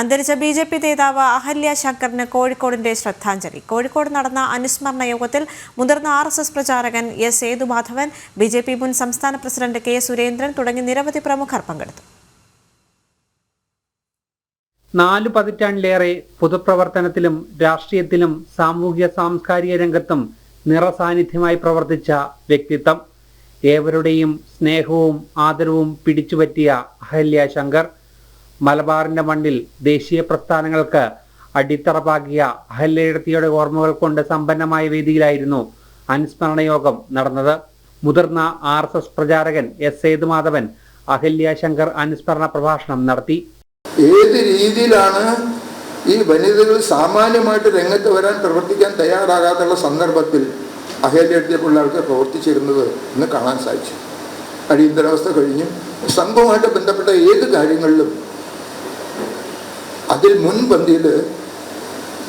അന്തരിച്ച B J P നേതാവ് അഹല്യ ശങ്കറിന് കോഴിക്കോടിന്റെ ശ്രദ്ധാഞ്ജലി. കോഴിക്കോട് നടന്ന അനുസ്മരണ യോഗത്തിൽ മുതിർന്ന R S S പ്രചാരകൻ S Sethumadhavan B J P മുൻ സംസ്ഥാന പ്രസിഡന്റ് കെ സുരേന്ദ്രൻ തുടങ്ങി നിരവധി പ്രമുഖർ പങ്കെടുത്തു. നാലു പതിറ്റാണ്ടിലേറെ പൊതുപ്രവർത്തനത്തിലും രാഷ്ട്രീയത്തിലും സാമൂഹ്യ സാംസ്കാരിക രംഗത്തും നിറസാന്നിധ്യമായി പ്രവർത്തിച്ച വ്യക്തിത്വം. ഏവരുടെയും സ്നേഹവും ആദരവും പിടിച്ചുപറ്റിയ അഹല്യ ശങ്കർ മലബാറിന്റെ മണ്ണിൽ ദേശീയ പ്രസ്ഥാനങ്ങൾക്ക് അടിത്തറ പാകിയ അഹല്യയുടെ ഓർമ്മകൾ കൊണ്ട് സമ്പന്നമായ വേദിയിലായിരുന്നു അനുസ്മരണ യോഗം നടന്നത്. മുതിർന്ന ആർ എസ് എസ് പ്രചാരകൻ എസ് സേതുമാധവൻ അഹല്യ ശങ്കർ അനുസ്മരണ പ്രഭാഷണം നടത്തി. ഏത് രീതിയിലാണ് ഈ വനിതകൾ സാമാന്യമായിട്ട് രംഗത്ത് വരാൻ പ്രവർത്തിക്കാൻ തയ്യാറാകാത്തുള്ള സന്ദർഭത്തിൽ അഹല്യത്തെ പിള്ളേർക്ക് പ്രവർത്തിച്ചിരുന്നത് എന്ന് കാണാൻ സാധിച്ചു. അടിയന്തരാവസ്ഥ കഴിഞ്ഞു. സംഘവുമായിട്ട് ബന്ധപ്പെട്ട ഏത് കാര്യങ്ങളിലും അതിൽ മുൻപന്തിയിൽ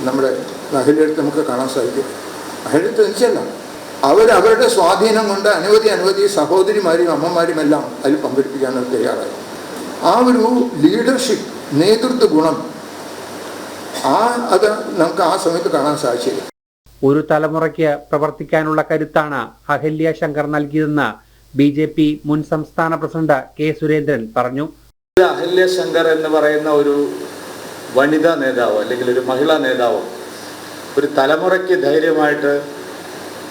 നമ്മുടെ അഹല്യടുത്ത് നമുക്ക് കാണാൻ സാധിക്കും. അഹിലെടുത്ത് നിശ്ചയല്ല അവരവരുടെ സ്വാധീനം കൊണ്ട് അനവധി അനവധി സഹോദരിമാരും അമ്മമാരും എല്ലാം അതിൽ പങ്കെടുപ്പിക്കാൻ അവർ തയ്യാറായി. ആ ഒരു ലീഡർഷിപ്പ് നേതൃത്വ ഗുണം ആ അത് നമുക്ക് ആ സമയത്ത് കാണാൻ സാധിച്ചില്ല. ഒരു തലമുറയ്ക്ക് പ്രവർത്തിക്കാനുള്ള കരുത്താണ് അഹല്യ ശങ്കർ നൽകിയതെന്ന് ബി ജെ പി മുൻ സംസ്ഥാന പ്രസിഡന്റ് കെ സുരേന്ദ്രൻ പറഞ്ഞു. അഹല്യ ശങ്കർ എന്ന് പറയുന്ന ഒരു വനിതാ നേതാവ് അല്ലെങ്കിൽ ഒരു മഹിളാ നേതാവ് ഒരു തലമുറയ്ക്ക് ധൈര്യമായിട്ട്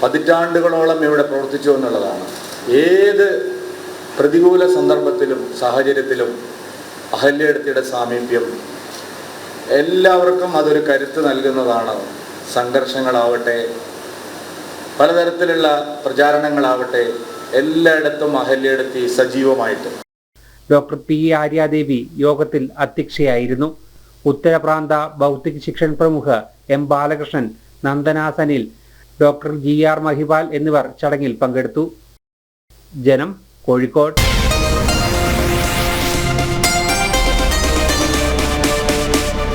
പതിറ്റാണ്ടുകളോളം ഇവിടെ പ്രവർത്തിച്ചു എന്നുള്ളതാണ്. ഏത് പ്രതികൂല സന്ദർഭത്തിലും സാഹചര്യത്തിലും അഹല്യടുത്തിയുടെ സാമീപ്യം എല്ലാവർക്കും അതൊരു കരുത്ത് നൽകുന്നതാണ്. സംഘർഷങ്ങളാവട്ടെ പലതരത്തിലുള്ള പ്രചാരണങ്ങളാവട്ടെ എല്ലായിടത്തും അഹല്യടുത്തി സജീവമായിട്ട്. ഡോക്ടർ പി ആര്യാദേവി യോഗത്തിൽ അധ്യക്ഷയായിരുന്നു. ഉത്തരപ്രാന്ത ഭൗതിക ശിക്ഷൺ പ്രമുഖ എം ബാലകൃഷ്ണൻ നന്ദനാസനിൽ ഡോക്ടർ ജി ആർ മഹിപാൽ എന്നിവർ ചടങ്ങിൽ പങ്കെടുത്തു. ജനം കോഴിക്കോട്.